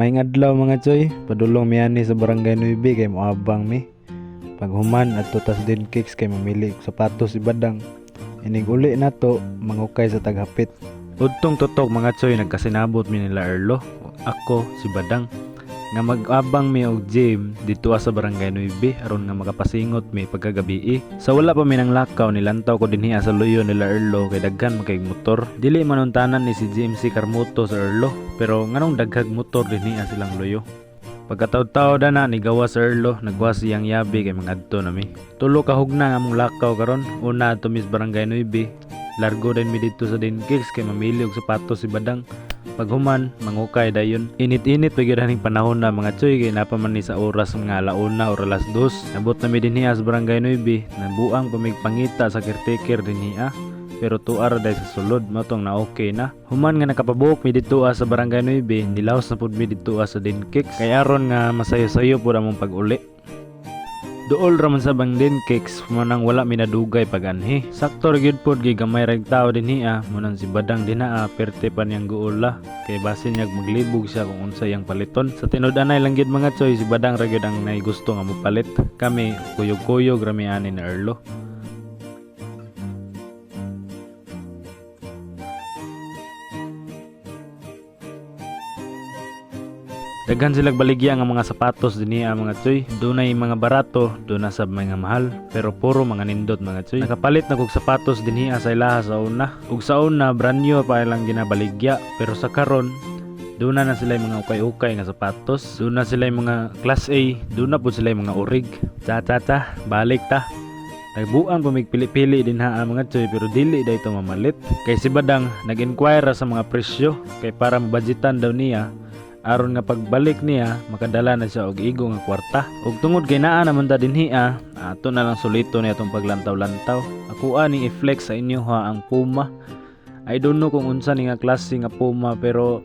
May adlaw mga choy, padulong mi ani sa barangay Nuibi kay moabang mi. Paghuman at tutas din cakes kay mamili og sapatos si Badang. Inig uli na to, mangukay sa taghapit. Udtong tutok mga choy, nagkasinabot mi nila Erlo. Ako, si Badang. Nga mag-abang mi og gym dito sa barangay Nuibi aron nga makapasingot mi pagkagabi. Sa wala pa mi nang lakaw nilantaw ko dinhi sa luyo nila Erlo kay daghan man kay motor. Dili manuntanan ni si GMC Carmuto sa Erlo pero nganong daghag motor dinhi silang luyo. Pagkataod-taod na ni gawa sa Erlo, nagwa siyang yabi kay mangadto na mi. Tulo ka hugna nga mong lakaw karon, una to mis barangay Nuibi. Largo din mi dito sa Dinkigs kay mamili og sapatos si Badang. Paghuman, mangukay dayon. Init-init pa gyud panahon na mga tsoy kay napaman ni sa oras nga alauna or alas dos. Nabot na mi dinhi sa barangay Nuibi, nabuang pamigpangita sa caretaker dinhi ah. Pero tuar dahil sa sulod, matong na okay na. Human nga nakapabuok mi dito ah, sa barangay Nuibi, nilaos na pud mi dito ah, sa Dinkiks. Kay aron nga masayo-sayo pud among pag-uli. Duol raman sa bang din cakes manang wala minadugay pag anhi. Sakto ra gyud pod gi gamay rag tao dinhi ah, munang si Badang dinaa perte pa niyang guula kay basin niya maglibog siya kung unsa yang paliton. Sa tinud-anay lang gyud mga choy si Badang ra gyud ang nay gusto nga mopalit. Kami kuyog-kuyog rami ani na Erlo. Daghan silang baligya nga mga sapatos dinhi ang mga tsoy. Dunay mga barato, duna sa mga mahal, pero puro mga nindot mga tsoy. Nakapalit na kog sapatos dinhi sa ilaha sa una. Ug sa una brand new pa lang ginabaligya, pero sa karon Duna na sila yung mga ukay-ukay nga sapatos. Duna sila yung mga class A. Duna po sila yung mga urig. Ta ta ta, balik ta. Nagbuang pumigpili-pili din ha ang mga tsoy pero dili da ito mamalit. Kay si Badang nag-inquire sa mga presyo kay para mabudgetan daw niya aron nga pagbalik niya makadala na siya og igo nga kwarta. Ug tungod kay naa naman ta dinhi ah, ato na lang sulito ni atong paglantaw-lantaw. Ako ani i-flex sa inyo ha ang Puma. I don't know kung unsa ni nga klase nga Puma pero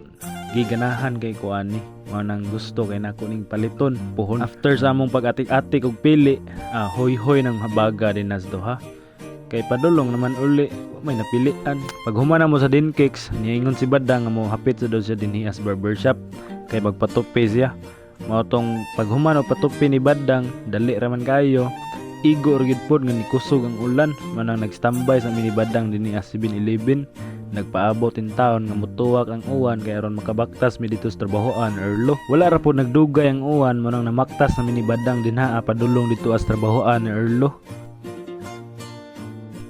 giganahan kay ko ani. Mao nang gusto kay nako ning paliton. Puhon. After sa among pag-atik-atik og pili ah, hoy-hoy nang habaga din nas duha kay padulong naman uli may napilian. Pag humana mo sa Dinkicks niingon si Badang nga mo hapit sa daw siya dinhi as barbershop. Kay magpatupi siya. Mao tong pag humano patupi ni Badang dali raman kayo. Igo ra gyud pod nga nikusog ang ulan. Manang nagstambay sa mini Badang dinhi as 7-Eleven nagpaabot in taon nga mutuwak ang uwan kay aron makabaktas mi dito sa trabahoan erlo. Wala ra po nagdugay ang uwan manang namaktas na mini Badang dinha padulong dito as trabahoan erlo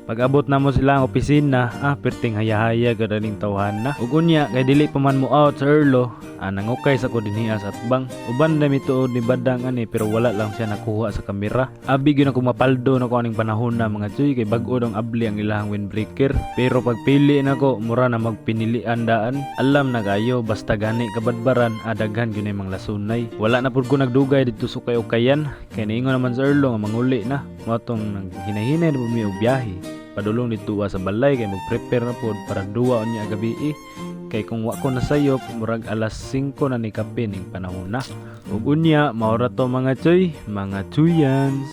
pag abot na mo sila ang opisina, ah, perting hayahaya gadaling tawhan na. Ug unya, kay dili pa man mo out sa Erlo, ah, nangukay sa ko dinhias at bang. Uban na mi tuod ni Badang ani, pero wala lang siya nakuha sa kamera. Abi gyud ako mapaldo na ko aning panahon na mga tsuy, kay bag-o dong abli ang ilahang windbreaker. Pero pag pili na ko, mura na magpinilian daan. Alam na kayo, basta gani kabadbaran, adaghan gyud mang lasunay. Wala na pud ko nagdugay dito sa kay-ukayan, kay niingon naman sa Erlo nga manguli na. Matong nang hinahinay na po mi og biyahe padulong dito sa balay kay mag-prepare na pod para duwa niya gabi eh. kay kung wa ko nasayop murag alas 5 na ni kape ning panahon na ug unya maura to mga choy mga chuyans